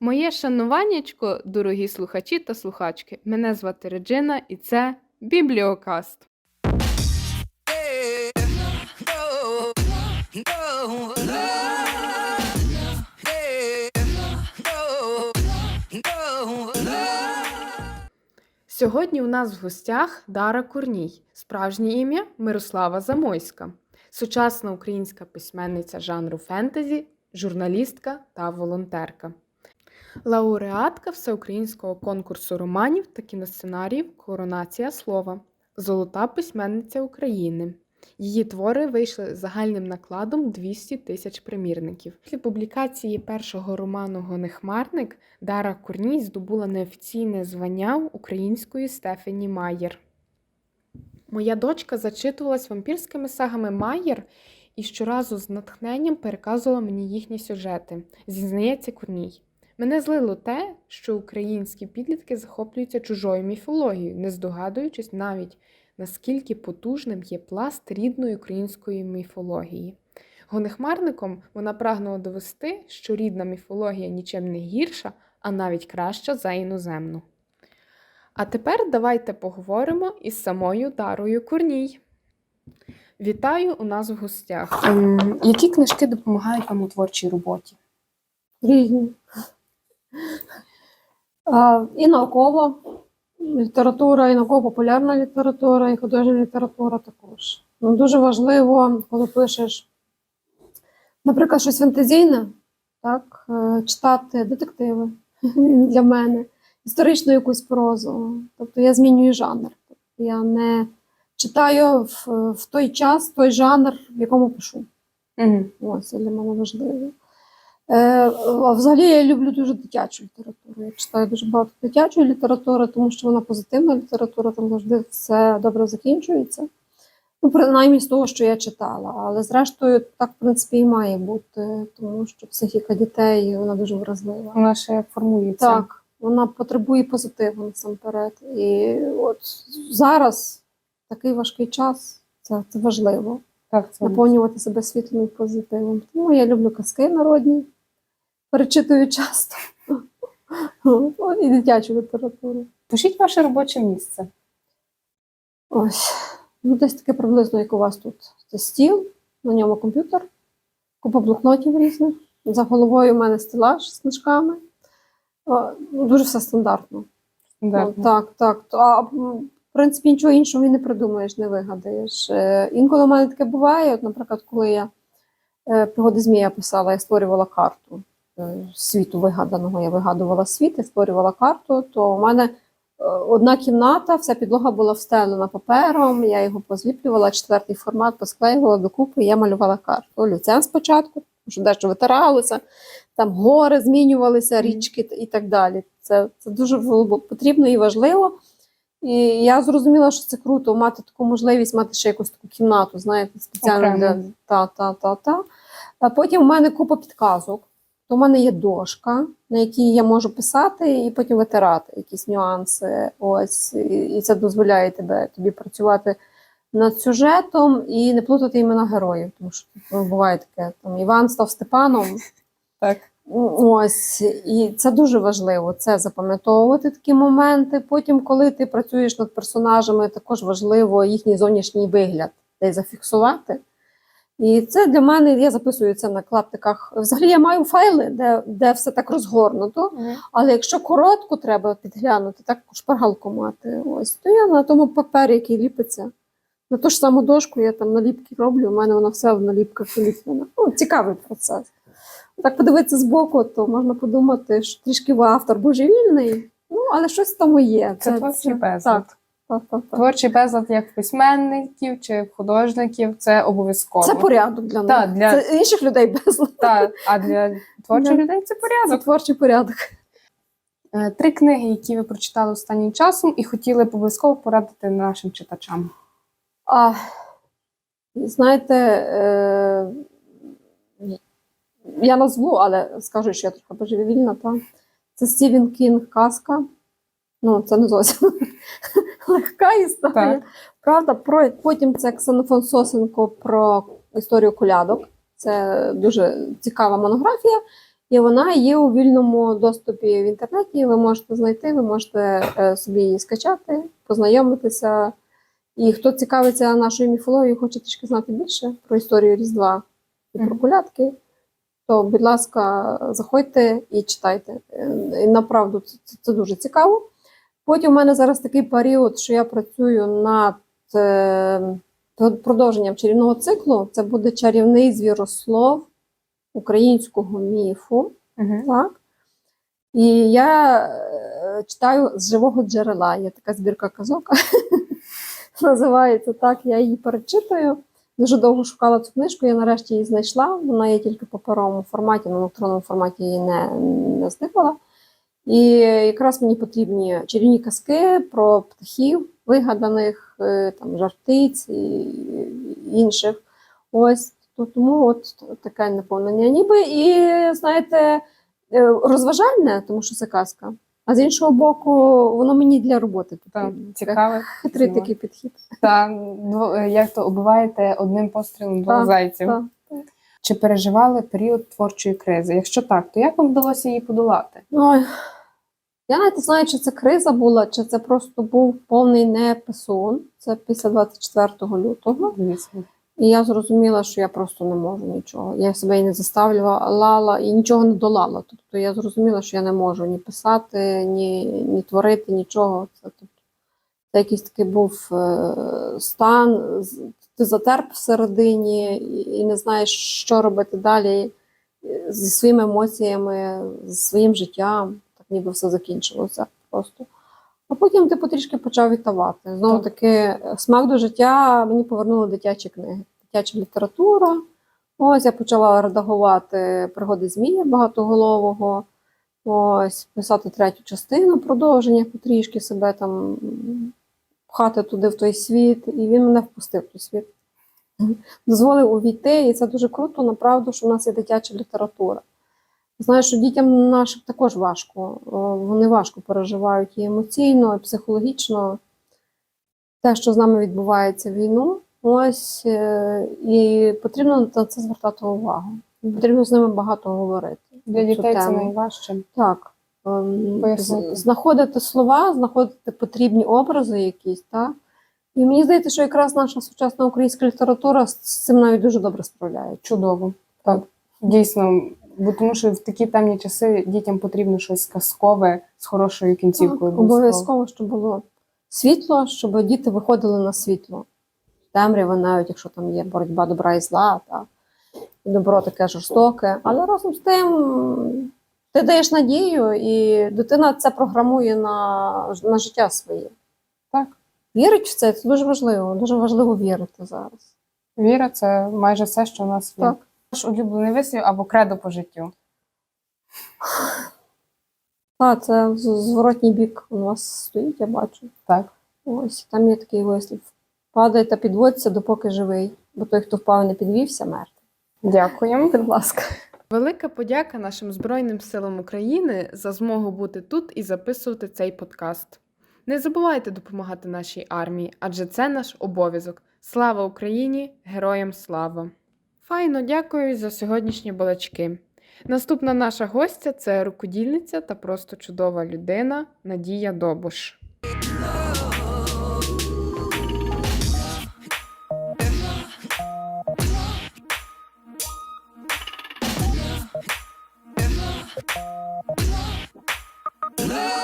Моє шануваннячко, дорогі слухачі та слухачки. Мене звати Реджина і це Бібліокаст. Сьогодні у нас в гостях Дара Курній, справжнє ім'я Мирослава Замойська, сучасна українська письменниця жанру фентезі, журналістка та волонтерка. Лауреатка всеукраїнського конкурсу романів та кіносценаріїв Коронація слова, золота письменниця України. Її твори вийшли загальним накладом 200 тисяч примірників. Після публікації першого роману Гонехмарник Дара Курній здобула неофіційне звання української Стефані Майєр. Моя дочка зачитувалась вампірськими сагами Майєр і щоразу з натхненням переказувала мені їхні сюжети, зізнається Курній. Мене злило те, що українські підлітки захоплюються чужою міфологією, не здогадуючись навіть, наскільки потужним є пласт рідної української міфології. Гонехмарником вона прагнула довести, що рідна міфологія нічим не гірша, а навіть краща за іноземну. А тепер давайте поговоримо із самою Дарою Курній. Вітаю у нас в гостях. Ем, які книжки допомагають вам у творчій роботі? І наукова література, і науково-популярна література, і художня література також. Ну, дуже важливо, коли пишеш, наприклад, щось фантазійне, так, е, читати детективи для мене, історичну якусь прозу. Тобто я змінюю жанр. Тобто я не читаю в, в той час той жанр, в якому пишу. Угу. Ось це для мене важливо. А взагалі я люблю дуже дитячу літературу. Я читаю дуже багато дитячої літератури, тому що вона позитивна література, там завжди все добре закінчується. Ну, принаймні з того, що я читала. Але зрештою, так, в принципі, і має бути, тому що психіка дітей вона дуже вразлива. Вона ще формується. Так, вона потребує позитиву насамперед. І от зараз такий важкий час, це, це важливо так це наповнювати себе світлом і позитивом. Тому я люблю казки народні, перечитую часто. І дитячу літературу. Пишіть ваше робоче місце. Ось. Ну, десь таке приблизно, як у вас тут. Це стіл, на ньому комп'ютер, купа блокнотів різних. За головою у мене стелаж з книжками. Ну, Дуже все стандартно. Ну, так, так. То, А, в принципі, нічого іншого і не придумаєш, не вигадаєш. Е, Інколи в мене таке буває. От, наприклад, коли я е, пригоди Змія писала, я створювала карту е, світу вигаданого. Я вигадувала світ і створювала карту, то у мене е, одна кімната, вся підлога була встелена папером, я його позліплювала, четвертий формат посклеювала докупи, і я малювала карту. Олівцем спочатку, тому що дещо витиралося, там гори змінювалися, річки і так далі. Це, це дуже було потрібно і важливо. І я зрозуміла, що це круто мати таку можливість, мати ще якусь таку кімнату, знаєте, спеціально Окремо. для та, та, та, та. А потім у мене купа підказок. То в мене є дошка, на якій я можу писати і потім витирати якісь нюанси. Ось, і, це дозволяє тебе тобі працювати над сюжетом і не плутати імена героїв. Тому що ну, буває таке, там Іван став Степаном. Так. Ось, і це дуже важливо це запам'ятовувати такі моменти. Потім, коли ти працюєш над персонажами, також важливо їхній зовнішній вигляд десь зафіксувати. І це для мене, я записую це на клаптиках. Взагалі я маю файли, де, де все так розгорнуто. Але якщо коротко треба підглянути, так шпаргалку мати, ось, то я на тому папері, який ліпиться. На ту ж саму дошку я там наліпки роблю, у мене воно все в наліпках виліплено. Ну, цікавий процес. Так подивитися збоку, то можна подумати, що трішки автор божевільний, ну, але щось там є. Це. Так, так, так, так. Творчий безлад як письменників чи художників це обов'язково. Це порядок для них. Так, для- Це інших людей безлад. Так, а для творчих Для- людей це порядок. Це творчий порядок. Е, Три книги, які ви прочитали останнім часом і хотіли б обов'язково порадити нашим читачам. А, знаєте, е, я назву, але скажу, що я трохи божевільна, та це Стівен Кінг казка. Ну, це не зовсім легка історія. Так. Правда, про, потім це Ксенофон Сосенко про історію колядок. Це дуже цікава монографія. І вона є у вільному доступі в інтернеті. Ви можете знайти, ви можете е, собі її скачати, познайомитися. І хто цікавиться нашою міфологією, хоче трішки знати більше про історію Різдва і про колядки, то, будь ласка, заходьте і читайте. Е, І направду це, це дуже цікаво. Потім у мене зараз такий період, що я працюю над е, продовженням чарівного циклу. Це буде чарівний звірослов українського міфу. Угу. Так? І я е, читаю з живого джерела. Є така збірка казок. Називається так. Я її перечитую. Дуже довго шукала цю книжку, я нарешті її знайшла. Вона є тільки в паперовому форматі, на електронному форматі її не, не здибала. І якраз мені потрібні чарівні казки про птахів, вигаданих, е, там, жартиць і інших. Ось то- тому от таке наповнення. Ніби і, знаєте, е, розважальне, тому що це казка. А з іншого боку, воно мені для роботи потрібно. Цікаве. Хитрий такий підхід. Та е, як то обиваєте одним пострілом двох зайців. так. Чи переживали період творчої кризи? Якщо так, то як вам вдалося її подолати? Ой, я навіть не знаю, чи це криза була, чи це просто був повний неписун. Це після 24 лютого. Звісно. І я зрозуміла, що я просто не можу нічого. Я себе і не заставляла і нічого не долала. Тобто я зрозуміла, що я не можу ні писати, ні, ні творити, нічого. Це, це якийсь такий був е, стан, ти затерп всередині і, не знаєш, що робити далі е, зі своїми емоціями, зі своїм життям. Так ніби все закінчилося просто. А потім ти потрішки почав відтавати. Знову таки, смак до життя мені повернули дитячі книги, дитяча література. Ось я почала редагувати пригоди Змія багатоголового. Ось писати третю частину продовження, потрішки себе там м, пхати туди в той світ, і він мене впустив в той світ. Дозволив увійти, і це дуже круто, направду, що в нас є дитяча література. Знаєш, що дітям нашим також важко. Вони важко переживають і емоційно, і психологічно те, що з нами відбувається війну. Ось е, і потрібно на це звертати увагу. Потрібно з ними багато говорити. Для дітей це найважче. Так. Ем, Пояснити. Знаходити слова, знаходити потрібні образи якісь, так? І мені здається, що якраз наша сучасна українська література з цим навіть дуже добре справляється. Чудово. Так. Дійсно. Бо тому що в такі темні часи дітям потрібно щось казкове з хорошою кінцівкою. Так, обов'язково, щоб було світло, щоб діти виходили на світло. Темрява, навіть якщо там є боротьба добра і зла, так. І добро таке жорстоке. Але разом з тим ти даєш надію, і дитина це програмує на, на життя своє. Так. Вірить в це, це дуже важливо. Дуже важливо вірити зараз. Віра це майже все, що у нас є. Так. Ваш улюблений вислів або кредо по життю. Так, це зворотній бік у нас стоїть, я бачу. Так. Ось там є такий вислів. Падай та підводься, допоки живий, бо той, хто впав не підвівся, мертвий. Дякуємо. Будь ласка. Велика подяка нашим Збройним силам України за змогу бути тут і записувати цей подкаст. Не забувайте допомагати нашій армії, адже це наш обов'язок. Слава Україні! Героям слава! Файно дякую за сьогоднішні балачки. Наступна наша гостя це рукодільниця та просто чудова людина Надія Добуш.